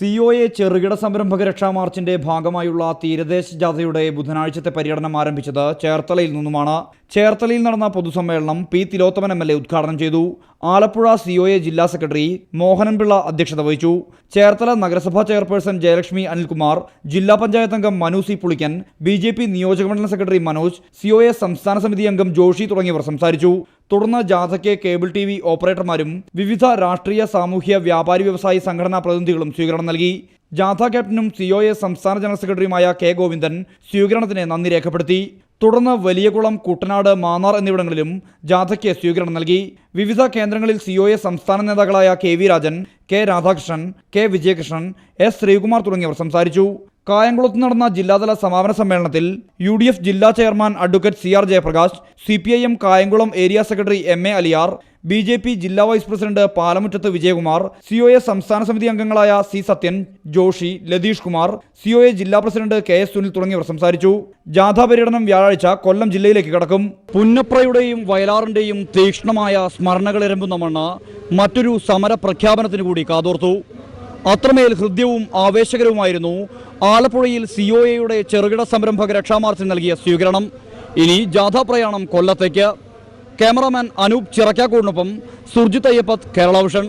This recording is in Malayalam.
സി ഒ എ ചെറുകിട സംരംഭക രക്ഷാ മാർച്ചിന്റെ ഭാഗമായുള്ള തീരദേശ ജാഥയുടെ ബുധനാഴ്ചത്തെ പര്യടനം ആരംഭിച്ചത് ചേർത്തലയിൽ നിന്നുമാണ്. ചേർത്തലയിൽ നടന്ന പൊതുസമ്മേളനം P Thilothaman M L A ഉദ്ഘാടനം ചെയ്തു. ആലപ്പുഴ സി ജില്ലാ സെക്രട്ടറി മോഹനൻപിള്ള അധ്യക്ഷത വഹിച്ചു. ചേർത്തല നഗരസഭാ ചെയർപേഴ്സൺ ജയലക്ഷ്മി അനിൽകുമാർ ജില്ലാ പഞ്ചായത്ത് അംഗം Manu C Pulikkan B J P നിയോജകമണ്ഡലം സെക്രട്ടറി മനോജ് സി സംസ്ഥാന സമിതി അംഗം ജോഷി തുടങ്ങിയവർ സംസാരിച്ചു. തുടർന്ന് ജാഥയ്ക്ക് കേബിൾ ടി വി ഓപ്പറേറ്റർമാരും വിവിധ രാഷ്ട്രീയ സാമൂഹ്യ വ്യാപാരി വ്യവസായി സംഘടനാ പ്രതിനിധികളും സ്വീകരണം നൽകി. ജാഥ ക്യാപ്റ്റനും സി ഒ എ സംസ്ഥാന ജനറൽ സെക്രട്ടറിയുമായ കെ ഗോവിന്ദൻ സ്വീകരണത്തിന് നന്ദി രേഖപ്പെടുത്തി. തുടർന്ന് വലിയകുളം കുട്ടനാട് മാന്നാർ എന്നിവിടങ്ങളിലും ജാഥയ്ക്ക് സ്വീകരണം നൽകി. വിവിധ കേന്ദ്രങ്ങളിൽ സി ഒ എ സംസ്ഥാന നേതാക്കളായ K V Rajan K Radhakrishnan K Vijayakrishnan S Sreekumar തുടങ്ങിയവർ സംസാരിച്ചു. കായംകുളത്ത് നടന്ന ജില്ലാതല സമാപന സമ്മേളനത്തിൽ യു ഡി എഫ് ജില്ലാ chairman advocate C R Jayaprakash C P I M Kayamkulam area secretary M A Aliyar B J P ജില്ലാ vice president Palamuttathu Vijayakumar C O A സംസ്ഥാന സമിതി അംഗങ്ങളായ C Sathyan Joshy Latheesh Kumar C O A ജില്ലാ പ്രസിഡന്റ് കെ എസ് സുനിൽ തുടങ്ങിയവർ സംസാരിച്ചു. ജാഥാ പര്യടനം വ്യാഴാഴ്ച കൊല്ലം ജില്ലയിലേക്ക് കടക്കും. പുന്നപ്രയുടെയും വയലാറിന്റെയും തീക്ഷ്ണമായ സ്മരണകൾ ഇരമ്പുന്ന മണ്ണ് മറ്റൊരു സമര പ്രഖ്യാപനത്തിന് കൂടി കാതോർത്തു. അത്രമേൽ ഹൃദ്യവും ആവേശകരവുമായിരുന്നു ആലപ്പുഴയിൽ സി ഒ എയുടെ ചെറുകിട സംരംഭക രക്ഷാമാർച്ചിൽ നൽകിയ സ്വീകരണം. ഇനി ജാഥാ പ്രയാണം കൊല്ലത്തേക്ക്. ക്യാമറാമാൻ അനൂപ് ചിറക്കാക്കൂടിനൊപ്പം സുർജിത് അയ്യപ്പത് കേരള വിഷൻ